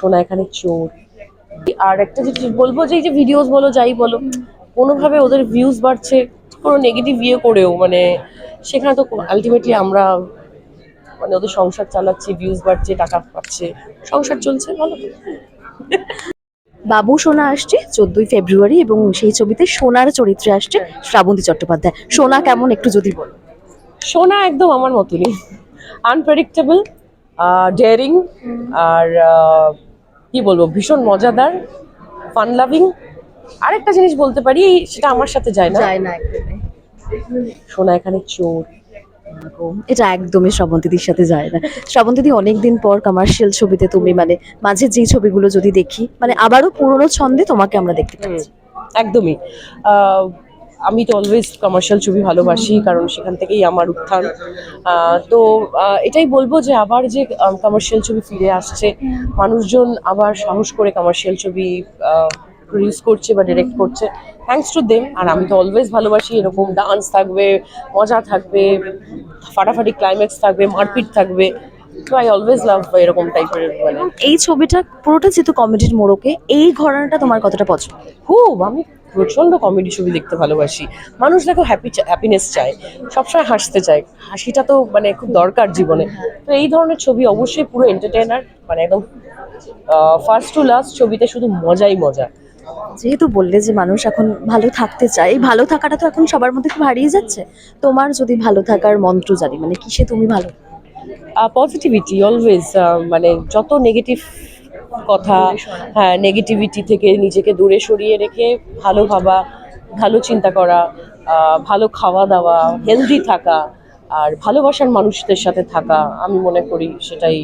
সোনা এখানে চোর। আর একটা যেটা বলব যে এই যে ভিডিওস বলো যাই বলো কোনোভাবে ওদের ভিউজ বাড়ছে কোনো নেগেটিভ ইয়ে করেও মানে সেখানে তো আলটিমেটলি আমরা মানে ওদের সংসার চালাচ্ছি ভিউজ বাড়ছে টাকা পাচ্ছে। সংসার চলছে ভালো। বাবু সোনা আসছে চোদ্দই ফেব্রুয়ারি এবং সেই ছবিতে সোনার চরিত্রে আসছে শ্রাবন্তী চট্টোপাধ্যায়। সোনা কেমন একটু যদি বল। সোনা একদম আমার মতনই। আনপ্রেডিক্টেবল ডেয়ারিং আর কি বলব ভীষণ মজাদার ফান লাভিং আরেকটা জিনিস বলতে পারি সেটা আমার সাথে যায় না। যায় না একদমই। সোনা এখানে চোর। এটা একদমই শ্রাবন্তীদির সাথে যায় না। শ্রাবন্তীদি অনেকদিন পর কমার্শিয়াল ছবিতে তুমি মানে মাঝে যেই ছবিগুলো যদি দেখি মানে আবারও পুরোনো ছন্দে তোমাকে আমরা দেখতে পাচ্ছি। একদমই। আমি তো অলওয়েজ কমার্শিয়াল ছবি ভালোবাসি, কারণ সেখান থেকেই আমার উত্থান। তো এটাই বলব যে আবার যে কমার্শিয়াল ছবি ফিরে আসছে, মানুষজন আবার সাহস করে কমার্শিয়াল ছবি প্রডিউস করছে বা ডিরেক্ট করছে। থ্যাংকস টু দেম আর আমি তো অলওয়েজ ভালোবাসি, এরকম ডান্স থাকবে, মজা থাকবে, ফাটাফাটি ক্লাইম্যাক্স থাকবে, মারপিট থাকবে। তো আই অলওয়েজ লাভ এরকম টাইপের মানে। এই ছবিটা পুরোটা যেহেতু কমেডির মোড়কে এই ঘরানাটা তোমার কতটা পছন্দ? খুব আমি প্রচণ্ড কমেডি ছবি দেখতে ভালোবাসি। মানুষ দেখো হ্যাপি হ্যাপিনেস চায় সবসময় হাসতে চায়। হাসিটা তো মানে খুব দরকার জীবনে। তো এই ধরনের ছবি অবশ্যই পুরো এন্টারটেইনার মানে একদম ফার্স্ট টু লাস্ট ছবিতে শুধু মজাই মজা। যেহেতু বললে যে মানুষ এখন ভালো থাকতে চায় এই ভালো থাকাটা তো এখন সবার মধ্যে খুব হারিয়ে যাচ্ছে। তোমার যদি ভালো থাকার মন্ত্র জানি মানে কিসে তুমি ভালো? পজিটিভিটি অলওয়েজ মানে যত নেগেটিভ কথা হ্যাঁ নেগেটিভিটি থেকে নিজেকে দূরে সরিয়ে রেখে ভালো ভাবা ভালো চিন্তা করা ভালো খাওয়া দাওয়া হেলদি থাকা আর ভালোবাসার মানুষদের সাথে থাকা আমি মনে করি সেটাই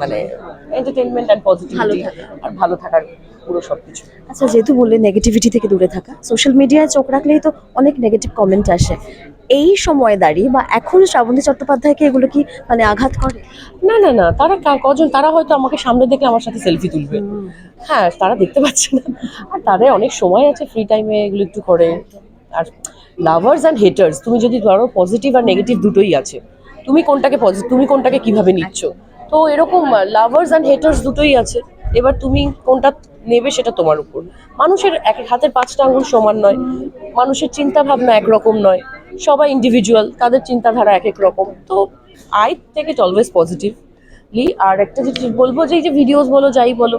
মানে এন্টারটেনমেন্ট অ্যান্ড পজিটিভিটি। আর ভালো থাকার পুরো সবকিছু আচ্ছা যেহেতু বললে নেগেটিভিটি থেকে দূরে থাকা সোশ্যাল মিডিয়ায় চোখ রাখলেই তো অনেক নেগেটিভ কমেন্ট আসে এই সময় দাঁড়িয়ে বা এখন শ্রাবন্তী চট্টোপাধ্যায়কে এগুলো কি মানে আঘাত করে? না না না তারা কজন তারা হয়তো আমাকে সামনে দেখলে আমার সাথে সেলফি তুলবে। হ্যাঁ তারা দেখতে পাচ্ছে না। আর তাদের অনেক সময় আছে ফ্রি টাইমে এগুলো একটু করে। আর লাভার্স অ্যান্ড হেটার্স তুমি যদি ধরো পজিটিভ আর নেগেটিভ দুটোই আছে তুমি কোনটাকে পজিটিভ তুমি কোনটাকে কীভাবে নিচ্ছ? তো এরকম লাভার্স অ্যান্ড হেটার্স দুটোই আছে। এবার তুমি কোনটা নেবে সেটা তোমার উপর। মানুষের এক এক হাতের পাঁচটা আঙুল সমান নয়। মানুষের চিন্তা ভাবনা একরকম নয়। সবাই ইন্ডিভিজুয়াল তাদের চিন্তাধারা এক এক রকম। তো আই থেকে অলওয়েজ পজিটিভলি আর একটা যেটা বলব যে এই যে ভিডিওস বলো যাই বলো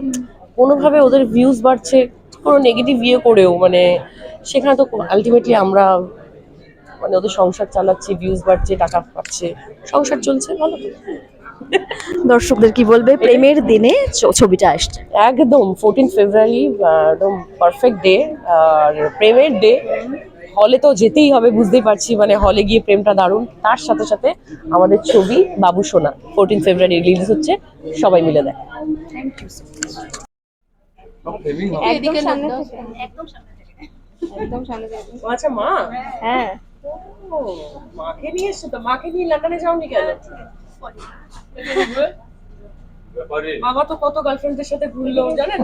কোনোভাবে ওদের ভিউজ বাড়ছে কোনো নেগেটিভ ইয়ে করেও মানে সেখানে তো আলটিমেটলি আমরা মানে ওদের সংসার চালাচ্ছি ভিউজ বাড়ছে টাকা পাচ্ছে সংসার চলছে ভালো। দর্শকদের কি বলবে? প্রেমের দিনে ছবিটা আসছে। একদম ফোরটিন ফেব্রুয়ারি একদম পারফেক্ট ডে আর প্রেমের ডে হলে তো যেতেই হবে বুঝতেই পারছি মানে হলে গিয়ে প্রেমটা দারুণ। তার সাথে সাথে আমাদের ছবি বাবু সোনা ফোরটিন ফেব্রুয়ারি রিলিজ হচ্ছে সবাই মিলে দেয় একদম সামনে থেকে। একদম সামনে থেকে। আচ্ছা মা? হ্যাঁ। মাকে নিয়ে এসছো তো? মাকে নিয়ে লন্ডনে যাওনি কেন? বাবা তো কত গার্লফ্রেন্ডদের সাথে ঘুরলো জানেন?